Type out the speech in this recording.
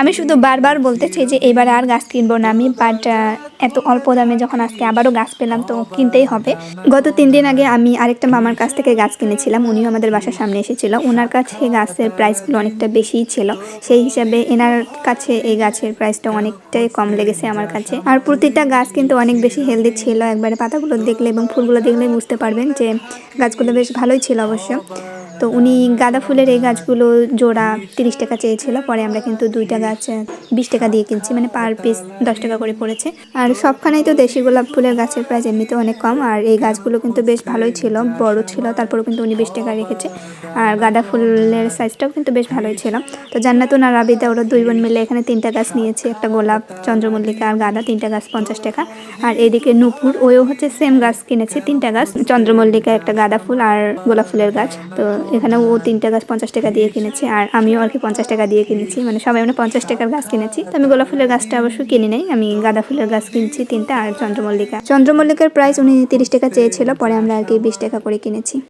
আমি শুধু বারবার বলতে চাই যে এবার আর গাছ কিনবো না। আমি বাট এত অল্প দামে যখন আজকে আবারও গাছ পেলাম, তো কিনতেই হবে। গত তিন দিন আগে আমি আরেকটা মামার কাছ থেকে গাছ কিনেছিলাম। উনিও আমাদের বাসার সামনে এসেছিল। ওনার কাছে গাছের প্রাইসগুলো অনেকটা বেশিই ছিল। সেই হিসাবে এনার কাছে এই গাছের প্রাইসটা অনেকটাই কম লেগেছে আমার কাছে। আর প্রতিটা গাছ কিন্তু অনেক বেশি হেলদি ছিল। একবারে পাতাগুলো দেখলে এবং ফুলগুলো দেখলে বুঝতে পারবেন যে গাছগুলো বেশ ভালোই ছিল অবশ্য। তো উনি গাঁদা ফুলের এই গাছগুলো জোড়া তিরিশ টাকা চেয়েছিল, পরে আমরা কিন্তু দুইটা গাছ বিশ টাকা দিয়ে কিনছি মানে পার পিস দশ টাকা করে পড়েছে। আর সবখানেই তো দেশি গোলাপ ফুলের গাছের প্রাইস এমনিতে অনেক কম, আর এই গাছগুলো কিন্তু বেশ ভালোই ছিল, বড় ছিল, তারপরেও কিন্তু উনি বিশ টাকা রেখেছে। আর গাঁদা ফুলের সাইজটাও কিন্তু বেশ ভালোই ছিল। তো জান্নাতুন আর রাবিদা ওরা দুই বোন মিলে এখানে তিনটা গাছ নিয়েছে, একটা গোলাপ, চন্দ্রমল্লিকা আর গাঁদা, তিনটা গাছ পঞ্চাশ টাকা। আর এদিকে নুপুর ওও হচ্ছে সেম গাছ কিনেছে, তিনটা গাছ, চন্দ্রমল্লিকা একটা গাঁদা ফুল আর গোলাপ ফুলের গাছ। তো এখানে ও তিনটা গাছ পঞ্চাশ টাকা দিয়ে কিনেছে আর আমিও আর কি পঞ্চাশ টাকা দিয়ে কিনেছি। মানে সবাই মানে পঞ্চাশ টাকার গাছ কিনেছি। তো আমি গোলাপ ফুলের গাছটা অবশ্যই কিনে নেই। আমি গাঁদা ফুলের গাছ কিনছি তিনটা আর চন্দ্রমল্লিকা। চন্দ্রমল্লিকার প্রাইস উনি তিরিশ টাকা চেয়েছিল, পরে আমরা আর কি বিশ টাকা করে কিনেছি।